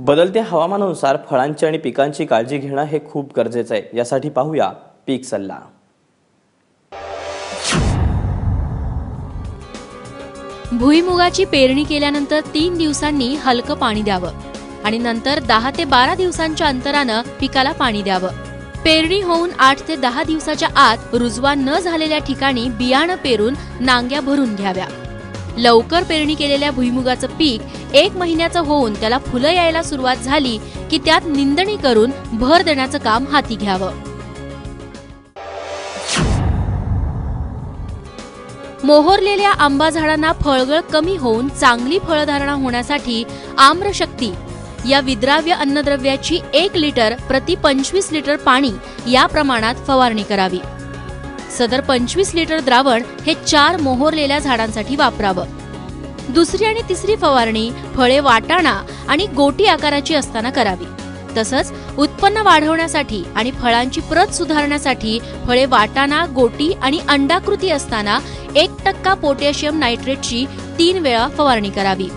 बदलत्या हवामानानुसार फळांची आणि पिकांची काळजी घेणं हे खूप गरजेचं आहे. यासाठी पाहूया पीक सल्ला. भुईमुगाची पेरणी केल्यानंतर तीन दिवसांनी हलकं पाणी द्यावं आणि नंतर दहा ते बारा दिवसांच्या अंतरानं पिकाला पाणी द्यावं. पेरणी होऊन आठ ते दहा दिवसाच्या आत रुजवा न झालेल्या ठिकाणी बियाणं पेरून नांग्या भरून घ्याव्या. लवकर पेरणी केलेल्या भुईमुगाचं पीक एक महिन्याचं होऊन त्याला फुलं यायला सुरुवात झाली की त्यात निंदणी करून भर देण्याचं काम हाती घ्यावं. मोहरलेल्या आंबा झाडांना फळगळ कमी होऊन चांगली फळधारणा होण्यासाठी आम्रशक्ती या विद्राव्य अन्नद्रव्याची एक लिटर प्रति पंचवीस लिटर पाणी या प्रमाणात फवारणी करावी. सदर पंचवीस लिटर द्रावण हे चार मोहरलेल्या झाडांसाठी वापरावं. दुसरी आणि तिसरी फवारणी फळे वाटाणा आणि गोटी आकाराची असताना करावी. तसंच उत्पन्न वाढवण्यासाठी आणि फळांची प्रत सुधारण्यासाठी फळे वाटाणा गोटी आणि अंडाकृती असताना एक टक्का पोटॅशियम नायट्रेटची तीन वेळा फवारणी करावी.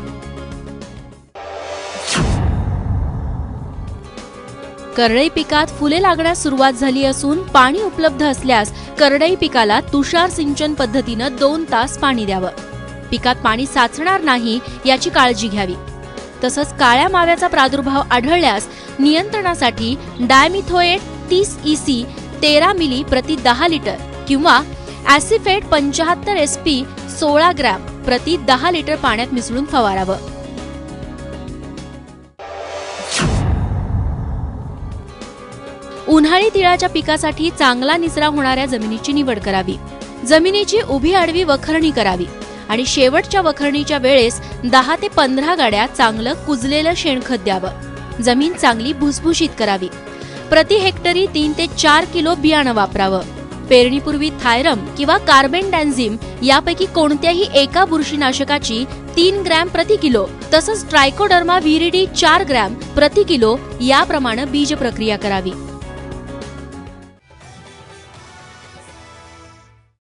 करडई पिकात फुले लागण्यास सुरुवात झाली असून पाणी उपलब्ध असल्यास करडई पिकाला तुषार सिंचन पद्धतीनं दोन तास पाणी द्यावं. पिकात पाणी साचणार नाही याची काळजी घ्यावी. तसंच काळ्या माव्याचा प्रादुर्भाव आढळल्यास नियंत्रणासाठी डायमिथोएट तीस इसी तेरा मिली प्रति दहा लिटर किंवा ऍसिफेट पंचाहत्तर एस पी सोळा ग्रॅम प्रति दहा लिटर पाण्यात मिसळून फवारावं. उन्हाळी तिळाच्या पिकासाठी चांगला निचरा होणाऱ्या जमिनीची निवड करावी. जमिनीची उभी आडवी वखरणी करावी आणि शेवटच्या वखरणीच्या वेळेस दहा ते पंधरा गाड्या चांगलं कुजलेलं शेणखत द्यावं. जमीन चांगली भुसभुशीत करावी. प्रति हेक्टरी तीन ते चार किलो बियाणं वापरावं. पेरणीपूर्वी थायरम किंवा कार्बन डॅन्झिम यापैकी कोणत्याही एका बुरशीनाशकाची तीन ग्रॅम प्रति किलो तसंच ट्रायकोडर्मा व्हिरिडी चार ग्रॅम प्रति किलो याप्रमाणे बीज प्रक्रिया करावी.